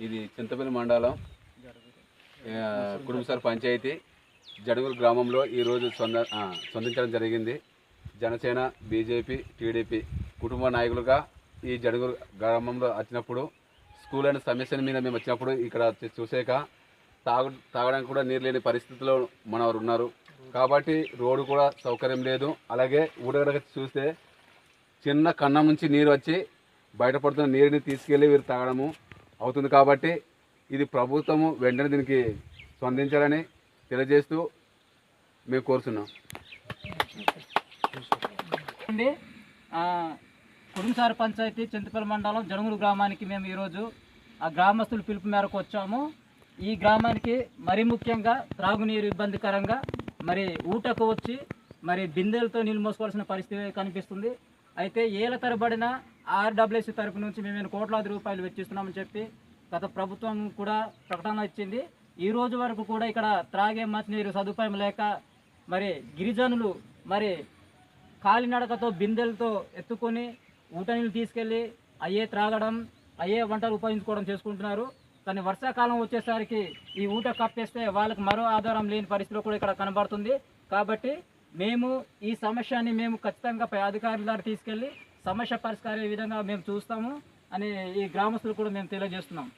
ఇది చింతపల్లి మండలం ఆ, పంచాయతీ. జడుగురు గ్రామంలో ఈరోజు సొంద సొందించడం జరిగింది. జనసేన బీజేపీ టీడీపీ కుటుంబ నాయకులుగా ఈ జడుగురు గ్రామంలో వచ్చినప్పుడు స్కూల్ అనే సమస్యల మీద మేము వచ్చినప్పుడు ఇక్కడ చూసాక తాగు తాగడానికి కూడా నీరు లేని పరిస్థితిలో మనవారు ఉన్నారు. కాబట్టి రోడ్డు కూడా సౌకర్యం లేదు. అలాగే ఊడగడగ చూస్తే చిన్న కన్నం నుంచి నీరు వచ్చి బయటపడుతున్న నీరుని తీసుకెళ్ళి వీరు తాగడము అవుతుంది కాబట్టి ఇది ప్రభుత్వము వెంటనే దీనికి స్పందించాలని తెలియజేస్తూ మేము కోరుతున్నాం అండి పంచాయతీ చింతపల్లి మండలం జనుగురు గ్రామానికి మేము ఈరోజు ఆ గ్రామస్తుల పిలుపు మేరకు వచ్చాము. ఈ గ్రామానికి మరీ ముఖ్యంగా త్రాగునీరు ఇబ్బందికరంగా మరి ఊటకు వచ్చి మరి బిందెలతో నీళ్ళు మోసుకోవాల్సిన పరిస్థితి కనిపిస్తుంది. అయితే ఏళ్ళ తరబడిన ఆర్డబ్ల్యూసీ తరపు నుంచి మేము కోట్లాది రూపాయలు వెచ్చిస్తున్నామని చెప్పి గత ప్రభుత్వం కూడా ప్రకటన ఇచ్చింది. ఈ రోజు వరకు కూడా ఇక్కడ త్రాగే మంచినీరు సదుపాయం లేక మరి గిరిజనులు మరి కాలినడకతో బిందెలతో ఎత్తుకొని ఊటనీళ్ళు తీసుకెళ్ళి అయ్యే త్రాగడం అయ్యే వంటలు ఉపయోగించుకోవడం చేసుకుంటున్నారు. కానీ వర్షాకాలం వచ్చేసరికి ఈ ఊట కప్పేస్తే వాళ్ళకి మరో ఆధారం లేని పరిస్థితిలో కూడా ఇక్కడ కనబడుతుంది. కాబట్టి మేము ఈ సమస్యని మేము ఖచ్చితంగా పై అధికారుల ద్వారా తీసుకెళ్ళి సమస్య పరిష్కార విధంగా మేము చూస్తాము అని ఈ గ్రామస్తులు కూడా మేము తెలియజేస్తున్నాం.